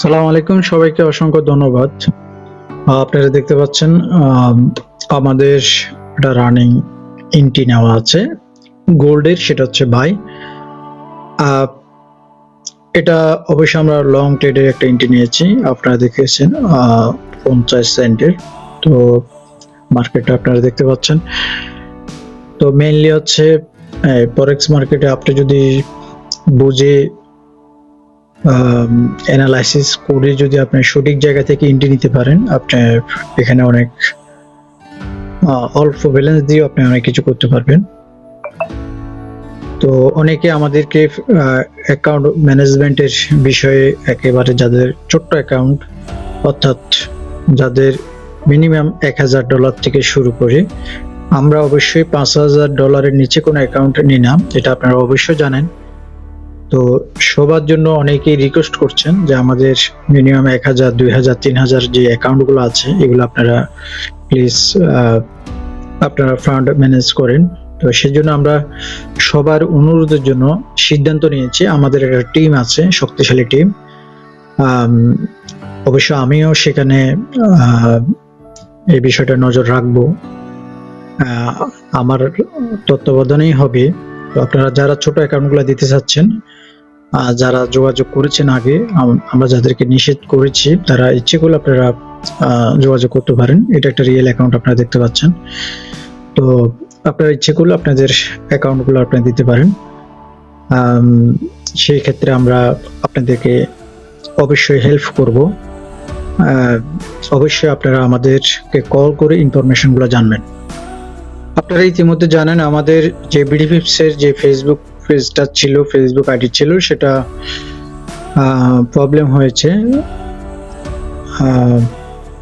সালাম আলাইকুম, সবাইকে অসংখ্য ধন্যবাদ। আপনারা দেখতে পাচ্ছেন আমাদের একটা রানিং ইনটি নেওয়া আছে। গোল্ডের সেটা হচ্ছে বাই এটা অবশ্যই আমরা লং ট্রেডের একটা ইনটি নিয়েছি, আপনারা দেখেছেন পঞ্চাশ সেন্টের তো মার্কেটটা আপনারা দেখতে পাচ্ছেন। তো মেইনলি হচ্ছে ফরেক্স মার্কেটে আপনি যদি বুঝে অ্যানালাইসিস করে যদি আপনি সঠিক জায়গা থেকে এন্ট্রি নিতে পারেন, আপনি এখানে অনেক অল্প ব্যালেন্স দিয়ে আপনি অনেক কিছু করতে পারবেন। তো অনেকে আমাদেরকে অ্যাকাউন্ট ম্যানেজমেন্টের বিষয়ে একেবারে যাদের ছোট্ট অ্যাকাউন্ট অর্থাৎ যাদের মিনিমাম এক হাজার ডলার থেকে শুরু করে, আমরা অবশ্যই পাঁচ হাজার ডলারের নিচে কোনো অ্যাকাউন্ট নিই না এটা আপনারা অবশ্যই জানেন। তো সবার জন্য অনেকেই রিকোয়েস্ট করছেন যে আমাদের মিনিমাম এক হাজার, দুই হাজার, তিন হাজার যে অ্যাকাউন্টগুলো আছে, এগুলো আপনারা প্লিজ আপনারা ফান্ড ম্যানেজ করেন। তো সেজন্য আমরা সবার অনুরোধের জন্য সিদ্ধান্ত নিয়েছি, আমাদের একটা টিম আছে, শক্তিশালী টিম অবশ্য আমিও সেখানে এই বিষয়টা নজর রাখব। আমার তত্ত্বাবধানেই হবে। আপনারা যারা ছোট অ্যাকাউন্টগুলো দিতে চাচ্ছেন যারা যোগাযোগ করেছেন আগে আমরা যাদেরকে নিষেধ করেছি, তারা ইচ্ছে করলে আপনারা যোগাযোগ করতে পারেন। এটা একটা রিয়েল অ্যাকাউন্ট আপনারা দেখতে পাচ্ছেন। তো আপনারা ইচ্ছে করলে আপনাদের অ্যাকাউন্টগুলো আপনারা দিতে পারেন। সেই ক্ষেত্রে আমরা আপনাদেরকে অবশ্যই হেল্প করব। অবশ্যই আপনারা আমাদেরকে কল করে ইনফরমেশনগুলো জানবেন। আপনারা ইতিমধ্যে জানেন আমাদের যে বিডিপিপস এর যে ফেসবুক পেজটা ছিল ফেসবুক আইডি ছিল, সেটা প্রবলেম হয়েছে।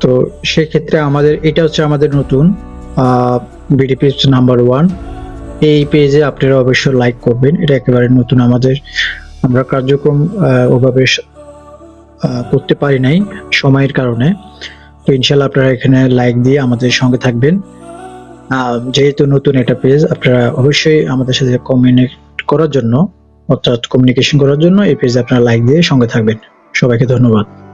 তো সেক্ষেত্রে আমাদের, এটা হচ্ছে আমাদের নতুন বিডিপিপস নাম্বার ওয়ান এই পেজে আপনারা অবশ্যই লাইক করবেন, এটা একেবারে নতুন আমাদের। আমরা কার্যক্রম ওভাবে করতে পারি নাই সময়ের কারণে। তো ইনশাল্লাহ আপনারা এখানে লাইক দিয়ে আমাদের সঙ্গে থাকবেন। যেহেতু নতুন এটা পেজ আপনারা অবশ্যই আমাদের সাথে কমিউনিকেট করার জন্য, অর্থাৎ কমিউনিকেশন করার জন্য এই পেজে আপনারা লাইক দিয়ে সঙ্গে থাকবেন। সবাইকে ধন্যবাদ।